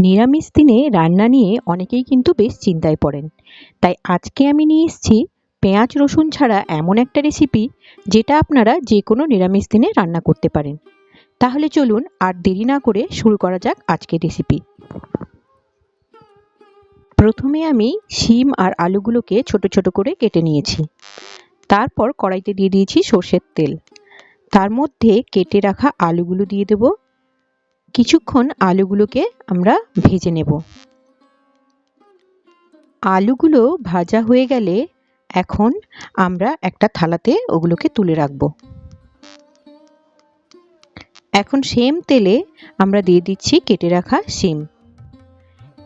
নিরামিষ দিনে রান্না নিয়ে অনেকেই কিন্তু বেশ চিন্তায় পড়েন। তাই আজকে আমি নিয়ে এসেছি পেঁয়াজ রসুন ছাড়া এমন একটা রেসিপি যেটা আপনারা যে কোনো নিরামিষ দিনে রান্না করতে পারেন। তাহলে চলুন আর দেরি না করে শুরু করা যাক আজকের রেসিপি প্রথমে আমি শিম আর আলুগুলোকে ছোট ছোট করে কেটে নিয়েছি। তারপর কড়াইতে দিয়ে দিয়েছি সর্ষের তেল। তার মধ্যে কেটে রাখা আলুগুলো দিয়ে দেব। কিছুক্ষণ আলুগুলোকে আমরা ভেজে নেব। আলুগুলো ভাজা হয়ে গেলে এখন আমরা একটা থালাতে ওগুলোকে তুলে রাখব। এখন সেম তেলে আমরা দিয়ে দিচ্ছি কেটে রাখা শিম।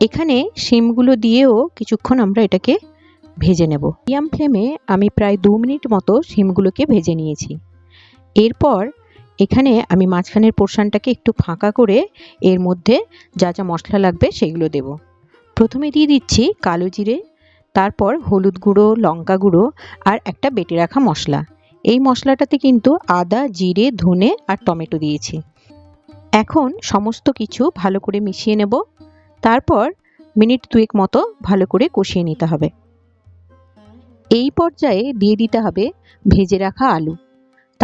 এখানে শিমগুলো দিয়েও কিছুক্ষণ আমরা এটাকে ভেজে নেব। মিডিয়াম ফ্লেমে আমি প্রায় দু মিনিট মতো শিমগুলোকে ভেজে নিয়েছি। এরপর এখানে আমি মাঝখানের পোর্শনটাকে একটু ফাঁকা করে এর মধ্যে যা যা মশলা লাগবে সেগুলো দেব। প্রথমে দিয়ে দিচ্ছি কালো জিরে, তারপর হলুদ গুঁড়ো, লঙ্কা গুঁড়ো আর একটা বেটে রাখা মশলা। এই মশলাটাতে কিন্তু আদা, জিরে, ধনে আর টমেটো দিয়েছি। এখন সমস্ত কিছু ভালো করে মিশিয়ে নেব। তারপর মিনিট দুয়েক মতো ভালো করে কষিয়ে নিতে হবে। এই পর্যায়ে দিয়ে দিতে হবে ভেজে রাখা আলু।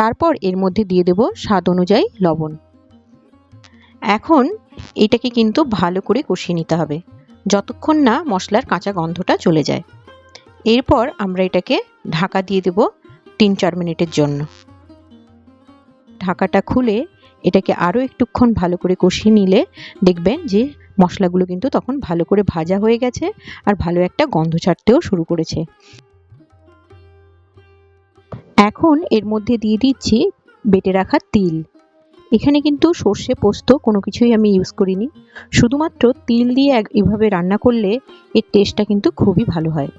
তারপর এর মধ্যে দিয়ে দেব স্বাদ অনুযায়ী লবণ। এখন এটাকে কিন্তু ভালো করে কষিয়ে নিতে হবে, যতক্ষণ না মশলার কাঁচা গন্ধটা চলে যায়। এরপর আমরা এটাকে ঢাকা দিয়ে দেব তিন চার মিনিটের জন্য। ঢাকাটা খুলে এটাকে আরও একটুক্ষণ ভালো করে কষিয়ে নিলে দেখবেন যে মশলাগুলো কিন্তু তখন ভালো করে ভাজা হয়ে গেছে আর ভালো একটা গন্ধ ছাড়তেও শুরু করেছে। এখন এর মধ্যে দিয়ে দিচ্ছি বেটে রাখা তিল। এখানে কিন্তু সর্ষে, পোস্ত কোনো কিছুই আমি ইউজ করিনি। শুধুমাত্র তিল দিয়ে এভাবে রান্না করলে এর টেস্টটা কিন্তু খুবই ভালো হয়।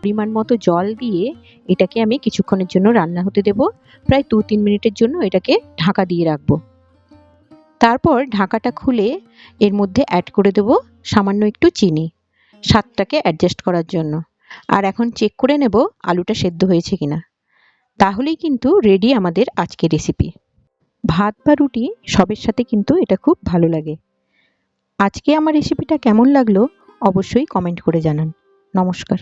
পরিমাণ মতো জল দিয়ে এটাকে আমি কিছুক্ষণের জন্য রান্না হতে দেব। প্রায় দু তিন মিনিটের জন্য এটাকে ঢাকা দিয়ে রাখব। তারপর ঢাকাটা খুলে এর মধ্যে অ্যাড করে দেব সামান্য একটু চিনি, স্বাদটাকে অ্যাডজাস্ট করার জন্য। আর এখন চেক করে নেব আলুটা সেদ্ধ হয়েছে কিনা। তাহলেই কিন্তু রেডি আমাদের আজকের রেসিপি ভাত বা রুটি সবের সাথে কিন্তু এটা খুব ভালো লাগে। আজকে আমার রেসিপিটা কেমন লাগল অবশ্যই কমেন্ট করে জানান। নমস্কার।